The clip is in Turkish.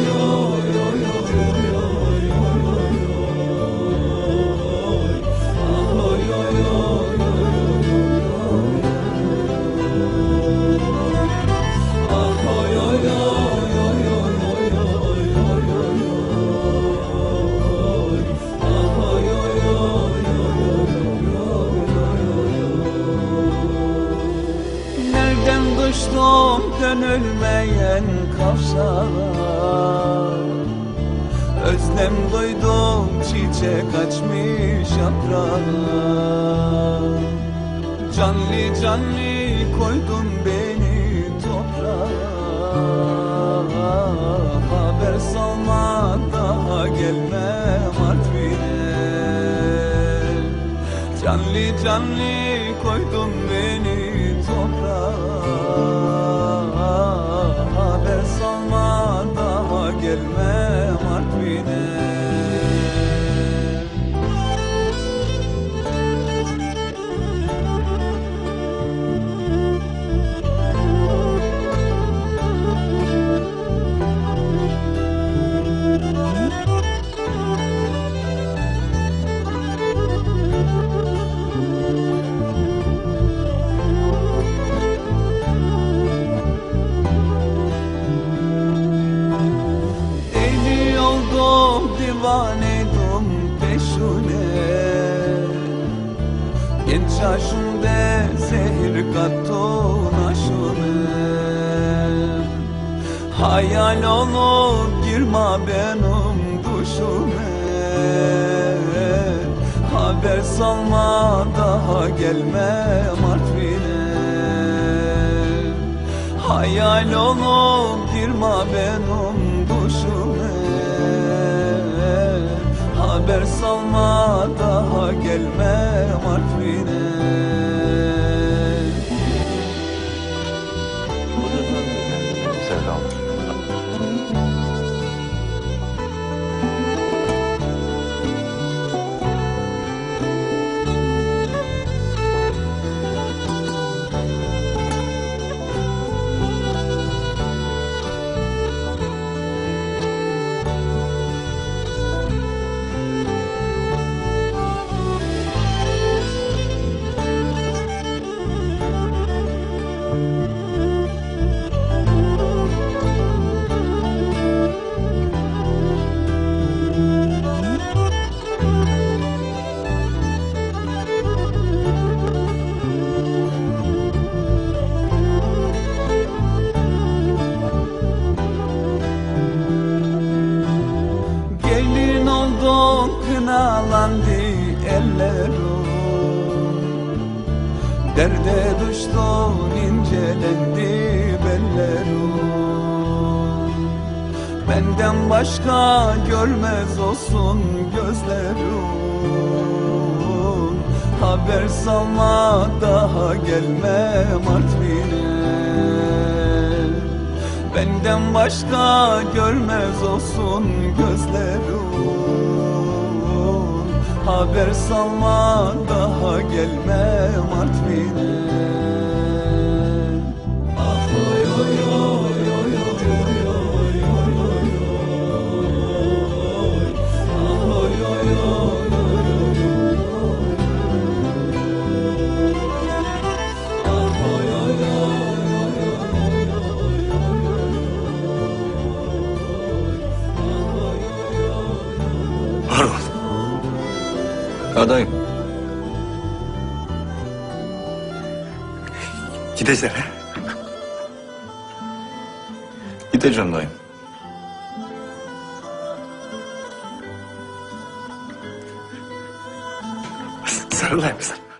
You. Düştüm dönülmeyen kavşağa. Özlem duydum çiçek açmış yaprağa. Canlı canlı koydun beni Canlı canlı koydun beni toprağa oldum divaneydim peşune. Genç yaşımda zehir kattın aşune Hayal olup girme benim düşüme Haber salma daha gelme Artvin'e Hayal olup girme benim düşüme azalma daha gelmez kınalandı ellerim. Derde düştün incelendi bellerim. Benden başka görmez olsun gözlerim. Haber salma daha gelmem Artvin'e Benden başka görmez olsun gözlerim Haber salma daha gelmem Artvin'e Adayım. Gidesene. Gideceğim dayım. Sarılayım sana.